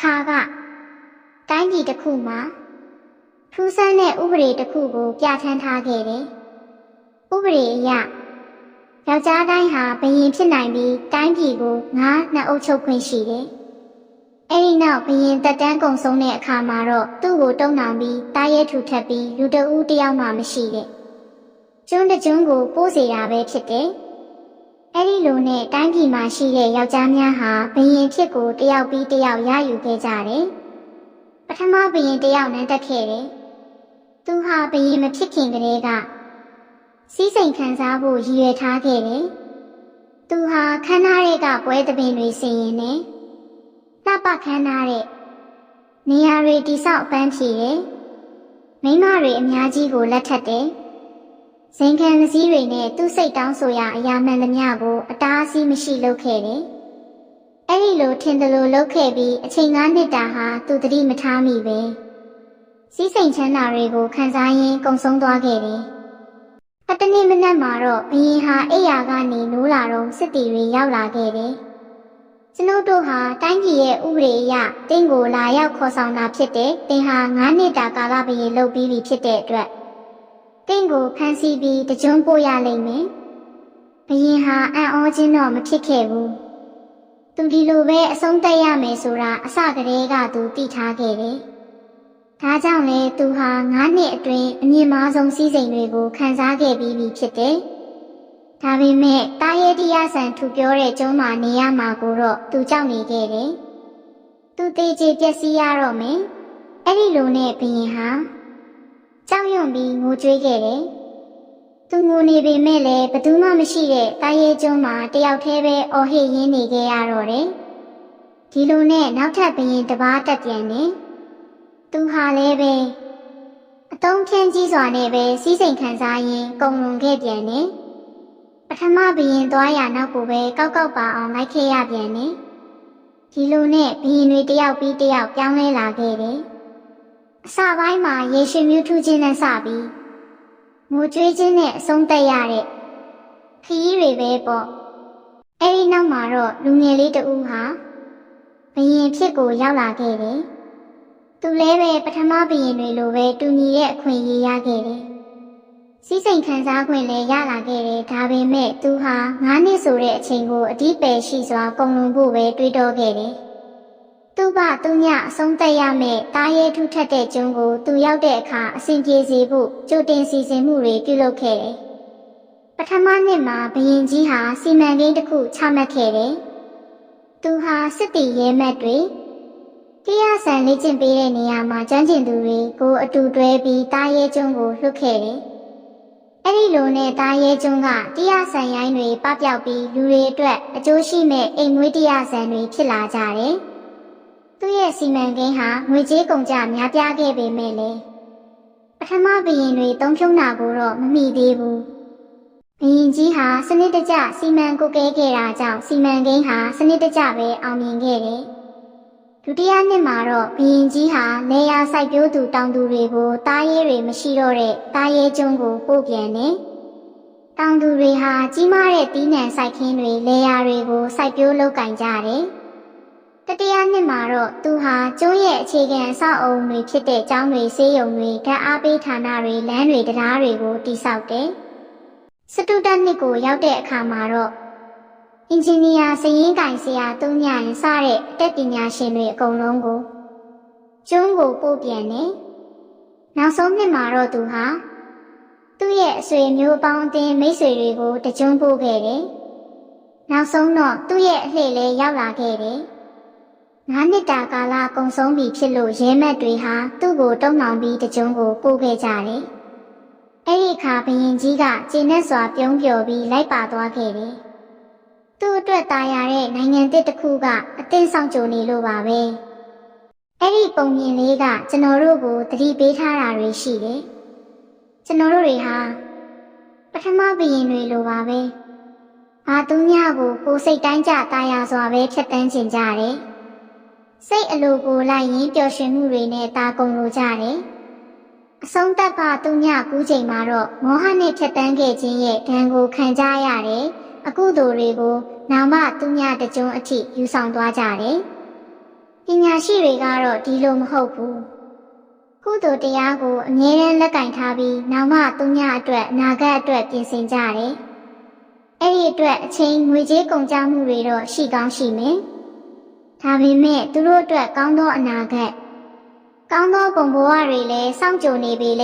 ခါကတိုင်းပြည်တစ်ခုမှာထူးဆန်းတဲ့ဥပဒေတစ်ခုကိုပြဋ္ဌာန်းထားခဲ့တယ်။ဥပဒေအရယောက်ျားတိုင်းဟာဘယင်ဖြစ်နိုင်ပြီးတိုင်းပြည်ကိုငါးနှစ်အုပ်ချုပ်ခွင့်ရှိတယ်။အဲဒီနောက်ဘယင်တက်တန်းကုံဆုံးတဲ့အခါမှာတော့သူ့ကိုတုံးနှောင်ပြီးတားရဲထူထပ်ပြီးလူတဦးတယောက်မှမရှိတဲ့ကျွန်းတစ်ကျွန်းကိုပိုးစေတာပဲဖြစ်တယ်။ အဲဒီလိုနဲ့တိုင်းပြည်မှာရှိတဲ့ယောက်ျားများဟာဘယင်ဖြစ်ကိုတယောက်ပြီးတယောက်ရယူခဲ့ကြတယ်။ပထမဘယင်တယောက်နဲ့တက်ခဲ့တယ်။သူဟာဘယင်မဖြစ်ခင်ကတည်းကစီးစိမ်ခံစားဖို့ရည်ရွယ်ထားခဲ့တယ်။သူဟာခန်းသားတွေကပွဲသဘင်တွေဆင်ရင်နဲ့လှပခန်းသားတဲ့နေရာတွေတိဆောက်အပန်းဖြေတယ်။မိန်းမတွေအများကြီးကိုလက်ထပ်တယ်။ ဇင်ခံစည်းတွေနဲ့သူ့စိတ်တောင်းဆိုရာအရာမှန်သမျှကိုအတားအဆီးမရှိလုပ်ခဲ့တယ်။အဲ့ဒီလိုထင်တယ်လို့လုပ်ခဲ့ပြီးအချိန်၅နှစ်တာဟာသူတတိမထားမိပဲ။စီးစိမ်ချမ်းသာတွေကိုခံစားရင်းကုံဆုံးသွားခဲ့တယ်။အတနေ့မနက်မှာတော့ဘရင်ဟာအိယာကနေနိုးလာတော့စစ်တီတွေရောက်လာခဲ့တယ်။ကျွန်ုပ်တို့ဟာတိုင်းပြည်ရဲ့ဥပဒေအရတင်းကိုလာရောက်ခေါ်ဆောင်တာဖြစ်တဲ့တင်ဟာ9နှစ်တာကာလဘရင်လုပ်ပြီးပြီဖြစ်တဲ့အတွက် တင့်ကိုဖမ်းဆီးပြီးတကြွန်းပို့ရလိမ့်မယ်။ဘရင်ဟာအံ့ဩခြင်းတော့မဖြစ်ခဲ့ဘူး။သူဒီလိုပဲအဆုံးသတ်ရမယ်ဆိုတာအစကတည်းကသူသိထားခဲ့တယ်။ဒါကြောင့်လေသူဟာ9နှစ်အတွင်းအမြင့်မားဆုံးစည်းစိမ်တွေကိုခံစားခဲ့ပြီးပြီဖြစ်တယ်။ဒါပေမဲ့တာရဲတရားဆန်ထူပြောတဲ့ကျုံးမှာနေရမှာကိုတော့သူကြောက်နေခဲ့တယ်။သူသေးချေပျက်စီးရတော့မယ်။အဲ့ဒီလိုနဲ့ဘရင်ဟာ ကြောက်ရွံ့ပြီးငိုကြွေးခဲ့တယ်။သူငိုနေပေမဲ့လည်းဘသူမှမရှိတဲ့တာရဲကျုံးမှာတယောက်တည်းပဲအော်ဟစ်ရင်းနေခဲ့ရတော့တယ်။ဒီလိုနဲ့နောက်ထပ်ဘရင်တစ်ပါးတက်ပြန်တယ်။သူဟာလည်းပဲအတုံးဖြန်းကြီးစွာနဲ့ပဲစီးစိမ်ခံစားရင်းကုံလွန်ခဲ့ပြန်တယ်။ပထမဘရင်သွားရနောက်ကိုပဲကောက်ကောက်ပါအောင်လိုက်ခဲ့ရပြန်တယ်။ဒီလိုနဲ့ဘရင်တွေတယောက်ပြီးတယောက်ပြောင်းလဲလာခဲ့တယ်။ အစပိုင်းမှာရေရှင်မြူးထူးခြင်းနဲ့စပြီးငိုကြွေးခြင်းနဲ့အဆုံးသက်ရတဲ့ခရီးတွေပဲပေါ့။အဲဒီနောက်မှာတော့လူငယ်လေးတဦးဟာဘရင်ဖြစ်ကိုရောက်လာခဲ့တယ်။သူလည်းပဲပထမဘရင်တွေလိုပဲတူညီတဲ့အခွင့်အရေးရခဲ့တယ်။စီးစိမ်ခံစားခွင့်လည်းရလာခဲ့တယ်ဒါပေမဲ့သူဟာ9နှစ်ဆိုတဲ့အချိန်ကိုအတိပယ်ရှိစွာကုန်လွန်ဖို့ပဲတွေးတောခဲ့တယ်။ သူ့ဘသူညအဆုံးသက်ရမယ့်တားရဲထုထက်တဲ့ကျုံးကိုသူရောက်တဲ့အခါအစဉ်ပြေစေဖို့ကြိုတင်စီစဉ်မှုတွေပြုလုပ်ခဲ့တယ်။ပထမနှစ်မှာဘရင်ကြီးဟာစီမံကိန်းတစ်ခုချမှတ်ခဲ့တယ်။သူဟာစစ်တီရဲမက်တွေတရားဆန်လေ့ကျင့်ပေးတဲ့နေရာမှာကျွမ်းကျင်သူတွေကိုအတူတွဲပြီးတားရဲကျုံးကိုလွှတ်ခဲ့တယ်။အဲ့ဒီလိုနဲ့တားရဲကျုံးကတရားဆန်ရိုင်းတွေပပျောက်ပြီးလူတွေအတွက်အကျိုးရှိမဲ့အိမ်မွေးတရားဆန်တွေဖြစ်လာကြတယ်။ သူ့ရဲ့စီမံကိန်းဟာငွေကြေးကုန်ကြများပြားခဲ့ပေမဲ့လေပထမဘရင်တွေတုံးဖြုံတာကိုတော့မမိသေးဘူး။ဘရင်ကြီးဟာစနစ်တကျစီမံကုတ်ကဲခဲ့တာကြောင့်စီမံကိန်းဟာစနစ်တကျပဲအောင်မြင်ခဲ့တယ်။ဒုတိယနှစ်မှာတော့ဘရင်ကြီးဟာနေရာစိုက်ပျိုးသူတောင်သူတွေကိုတားရဲတွေမရှိတော့တဲ့တားရဲကျုံးကိုပို့ပြန်တယ်။တောင်သူတွေဟာကြီးမားတဲ့တီးနှံစိုက်ခင်းတွေလေယာတွေကိုစိုက်ပျိုးလုပ်ကင်ကြတယ်။ တတိယနှစ်မှာတော့သူဟာကျုံးရဲ့အခြေခံအဆောက်အအုံတွေဖြစ်တဲ့ကျောင်းတွေဆေးရုံတွေဓာတ်အားပေးဌာနတွေလမ်းတွေတရားတွေကိုတည်ဆောက်တယ်။စတုတ္တနှစ်ကိုရောက်တဲ့အခါမှာတော့အင်ဂျင်နီယာစရင်ကင်ဆရာတုံးညရင်စတဲ့အတက်ပညာရှင်တွေအကုန်လုံးကိုကျုံးကိုပို့ပြန်တယ်။နောက်ဆုံးနှစ်မှာတော့သူဟာသူ့ရဲ့အဆွေမျိုးအပေါင်းအသင်းမိတ်ဆွေတွေကိုတကြွန်းပို့ခဲ့တယ်။နောက်ဆုံးတော့သူ့ရဲ့အလှည့်လေးရောက်လာခဲ့တယ်။ ငါးနှစ်တာကာလကုံဆုံးပြီဖြစ်လို့ရဲမက်တွေဟာသူ့ကိုတုံ့နှောင်ပြီးတကြွန်းကိုပို့ခဲ့ကြတယ်။အဲ့ဒီအခါဘရင်ကြီးကကျင်းနဲ့စွာပြုံးပျော်ပြီးလိုက်ပါသွားခဲ့တယ်။သူ့အတွက်ตายရတဲ့နိုင်ငံတစ်တစ်ခုကအသင်းဆောင်ကြုံနေလို့ပါပဲအဲ့ဒီပုံမြင်လေးကကျွန်တော်တို့ကိုတတိပေးထားတာတွေရှိတယ်ကျွန်တော်တို့တွေဟာပထမဘရင်တွေလိုပါပဲဘာသူများကိုကိုစိတ်တိုင်းကြตายရစွာပဲဖြတ်တန်းကျင်ကြတယ် စိတ်အလိုကိုလိုက်ရင်းပျော်ရွှင်မှုတွေနဲ့တာကုန်လိုကြတယ်။အဆုံးသတ်ကသူညကူးချိန်မှာတော့မောဟနဲ့ဖြတ်တန်းခဲ့ခြင်းရဲ့ဒဏ်ကိုခံကြရတယ်။အကုသိုလ်တွေကိုနာမသူညတကြုံအထိယူဆောင်သွားကြတယ်။ပညာရှိတွေကတော့ဒီလိုမဟုတ်ဘူး။ကုသိုလ်တရားကိုအမြဲတမ်းလက်ကင်ထားပြီးနာမသူညအတွက်အနာဂတ်အတွက်ပြင်ဆင်ကြတယ်။အဲ့ဒီအတွက်အချိန်ငွေကြေးကုန်ကျမှုတွေတော့ရှိကောင်းရှိမယ်။ ဒါပေမဲ့သူတို့အတွက်ကောင်းသောအနာဂတ်ကောင်းသောပုံပေါ်ရတွေလည်းစောင့်ကြုံနေပြီလေ